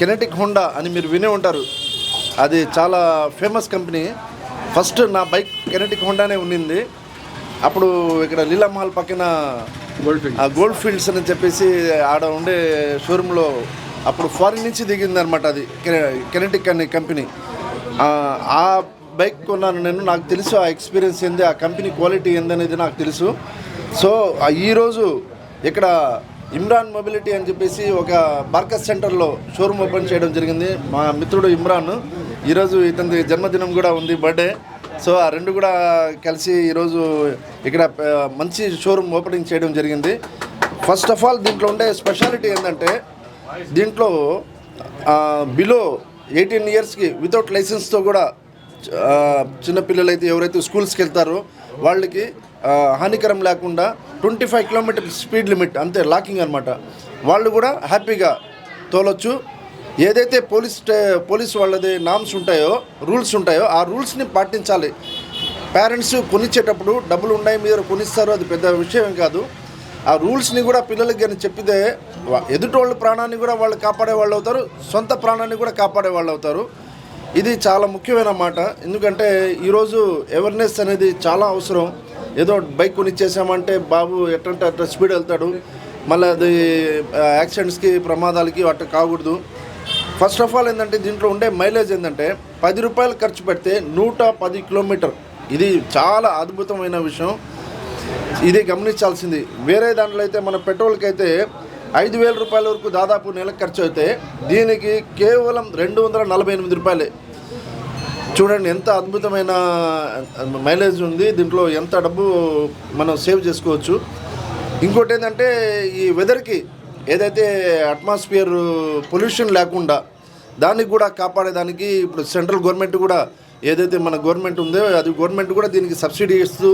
Kinetic Honda అని మీరు వినే ఉంటారు. అది చాలా ఫేమస్ కంపెనీ. ఫస్ట్ నా బైక్ కెనెటిక్ హోండానే ఉండింది అప్పుడు ఇక్కడ లీలా మహల్ పక్కన ఆ గోల్డ్ ఫీల్డ్స్ అని చెప్పేసి ఆడ ఉండే షోరూంలో అప్పుడు ఫారిన్ నుంచి దిగింది అనమాట అది కెనెటిక్ అనే కంపెనీ. ఆ, బైక్ కొన్నాను నేను. నాకు తెలుసు ఆ ఎక్స్పీరియన్స్ ఏంది ఆ కంపెనీ క్వాలిటీ ఏందనేది నాకు తెలుసు. సో ఈరోజు ఇక్కడ ఇమ్రాన్ మొబిలిటీ అని చెప్పేసి ఒక బార్కస్ సెంటర్లో షోరూమ్ ఓపెన్ చేయడం జరిగింది. మా మిత్రుడు ఇమ్రాన్. ఈరోజు ఇతని జన్మదినం కూడా ఉంది బర్త్డే. సో ఆ రెండు కూడా కలిసి ఈరోజు ఇక్కడ మంచి షోరూమ్ ఓపెనింగ్ చేయడం జరిగింది. ఫస్ట్ ఆఫ్ ఆల్ దీంట్లో ఉండే స్పెషాలిటీ ఏంటంటే దీంట్లో బిలో ఎయిటీన్ ఇయర్స్కి వితౌట్ లైసెన్స్తో కూడా చిన్నపిల్లలు అయితే ఎవరైతే స్కూల్స్కి వెళ్తారో వాళ్ళకి హానికరం లేకుండా twenty five kilometre speed limit అంతే లాకింగ్ అనమాట వాళ్ళు కూడా హ్యాపీగా తోలొచ్చు. ఏదైతే పోలీస్ పోలీస్ వాళ్ళది నామ్స్ ఉంటాయో రూల్స్ ఉంటాయో ఆ రూల్స్ని పాటించాలి. పేరెంట్స్ కొనిచ్చేటప్పుడు డబ్బులు ఉన్నాయి మీరు కొనిస్తారు అది పెద్ద విషయం కాదు. ఆ రూల్స్ని కూడా పిల్లలకి కానీ చెప్పితే వా- ఎదుటోళ్ళ ప్రాణాన్ని కూడా వాళ్ళు కాపాడే వాళ్ళు అవుతారు సొంత ప్రాణాన్ని కూడా కాపాడే వాళ్ళు అవుతారు. ఇది చాలా ముఖ్యమైన మాట. ఎందుకంటే ఈరోజు అవేర్నెస్ అనేది చాలా అవసరం. ఏదో బైక్ కొనిచ్చేసామంటే బాబు ఎట్టంటే అట్ట స్పీడ్ వెళ్తాడు. మళ్ళీ అది యాక్సిడెంట్స్కి ప్రమాదాలకి అట్ట కాకూడదు. ఫస్ట్ ఆఫ్ ఆల్ ఏంటంటే దీంట్లో ఉండే మైలేజ్ ఏంటంటే పది రూపాయలు ఖర్చు పెడితే నూట పది కిలోమీటర్. ఇది చాలా అద్భుతమైన విషయం. ఇది గమనించాల్సింది. వేరే దాంట్లో అయితే మన పెట్రోల్కి అయితే ఐదు వేల రూపాయల వరకు దాదాపు నెలకు ఖర్చు అయితే దీనికి కేవలం రెండు వందల నలభై ఎనిమిది రూపాయలే. చూడండి ఎంత అద్భుతమైన మైలేజ్ ఉంది. దీంట్లో ఎంత డబ్బు మనం సేవ్ చేసుకోవచ్చు. ఇంకోటి ఏంటంటే ఈ వెదర్కి ఏదైతే అట్మాస్ఫియర్ పొల్యూషన్ లేకుండా దానికి కూడా కాపాడేదానికి ఇప్పుడు సెంట్రల్ గవర్నమెంట్ కూడా ఏదైతే మన గవర్నమెంట్ ఉందో అది గవర్నమెంట్ కూడా దీనికి సబ్సిడీ ఇస్తూ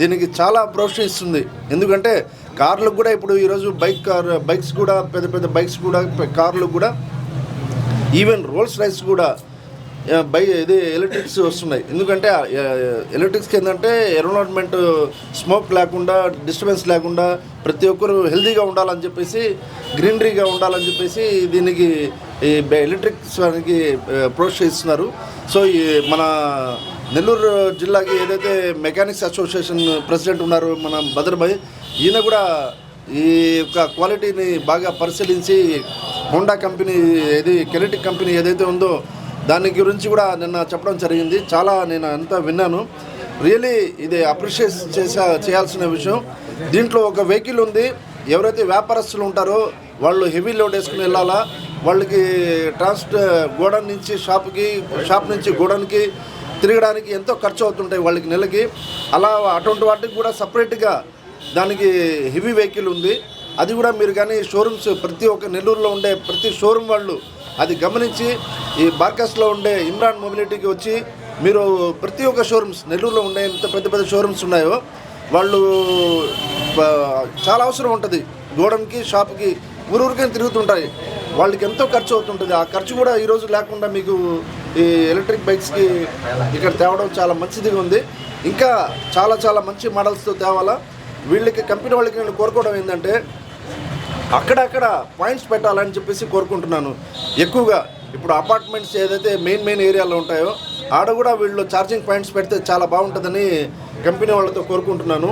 దీనికి చాలా ప్రోత్సహిస్తుంది. ఎందుకంటే కార్లకు కూడా ఇప్పుడు ఈరోజు బైక్ కార్ బైక్స్ కూడా పెద్ద పెద్ద బైక్స్ కూడా కార్లు కూడా ఈవెన్ రోల్స్ రైస్ కూడా బై ఇది ఎలక్ట్రిక్స్ వస్తున్నాయి. ఎందుకంటే ఎలక్ట్రిక్స్కి ఏంటంటే ఎన్విరాన్మెంట్ స్మోక్ లేకుండా డిస్టర్బెన్స్ లేకుండా ప్రతి ఒక్కరు హెల్తీగా ఉండాలని చెప్పేసి గ్రీనరీగా ఉండాలని చెప్పేసి దీనికి ఈ ఎలక్ట్రిక్స్ వారికి ప్రోత్సహిస్తున్నారు. సో ఈ మన నెల్లూరు జిల్లాకి ఏదైతే మెకానిక్స్ అసోసియేషన్ ప్రెసిడెంట్ ఉన్నారు మన భద్రభాయ్ ఈయన కూడా ఈ యొక్క క్వాలిటీని బాగా పరిశీలించి హోండా కంపెనీ ఏది కెలెటిక్ కంపెనీ ఏదైతే ఉందో దాని గురించి కూడా నిన్న చెప్పడం జరిగింది. చాలా నేను అంతా విన్నాను. రియలీ ఇది అప్రిషియేట్ చేసా చేయాల్సిన విషయం. దీంట్లో ఒక వెహికల్ ఉంది. ఎవరైతే వ్యాపారస్తులు ఉంటారో వాళ్ళు హెవీ లోడ్ వేసుకుని వెళ్ళాలా? వాళ్ళకి ట్రాన్స్ గోడౌన్ నుంచి షాప్కి షాప్ నుంచి గోడౌన్కి తిరగడానికి ఎంతో ఖర్చు అవుతుంటాయి వాళ్ళకి నెలకి. అలా అటువంటి వాటికి కూడా సపరేట్గా దానికి హెవీ వెహికల్ ఉంది. అది కూడా మీరు కానీ షోరూమ్స్ ప్రతి ఒక్క నెల్లూరులో ఉండే ప్రతి షోరూమ్ వాళ్ళు అది గమనించి ఈ బార్కస్లో ఉండే ఇమ్రాన్ మొబిలిటీకి వచ్చి మీరు ప్రతి ఒక్క షోరూమ్స్ నెల్లూరులో ఉండే ఎంత పెద్ద పెద్ద షోరూమ్స్ ఉన్నాయో వాళ్ళు చాలా అవసరం ఉంటుంది. గోడంకి షాప్కి ఊరూరికైనా తిరుగుతుంటాయి. వాళ్ళకి ఎంతో ఖర్చు అవుతుంటుంది. ఆ ఖర్చు కూడా ఈరోజు లేకుండా మీకు ఈ ఎలక్ట్రిక్ బైక్స్కి ఇక్కడ తేవడం చాలా మంచిదిగా ఉంది. ఇంకా చాలా చాలా మంచి మోడల్స్తో తేవాలా. వీళ్ళకి కంపెనీ వాళ్ళకి నేను కోరుకోవడం ఏంటంటే అక్కడక్కడ పాయింట్స్ పెట్టాలని చెప్పేసి కోరుకుంటున్నాను. ఎక్కువగా ఇప్పుడు అపార్ట్మెంట్స్ ఏదైతే మెయిన్ మెయిన్ ఏరియాలో ఉంటాయో ఆడ కూడా వీళ్ళు ఛార్జింగ్ పాయింట్స్ పెడితే చాలా బాగుంటుందని కంపెనీ వాళ్ళతో కోరుకుంటున్నాను.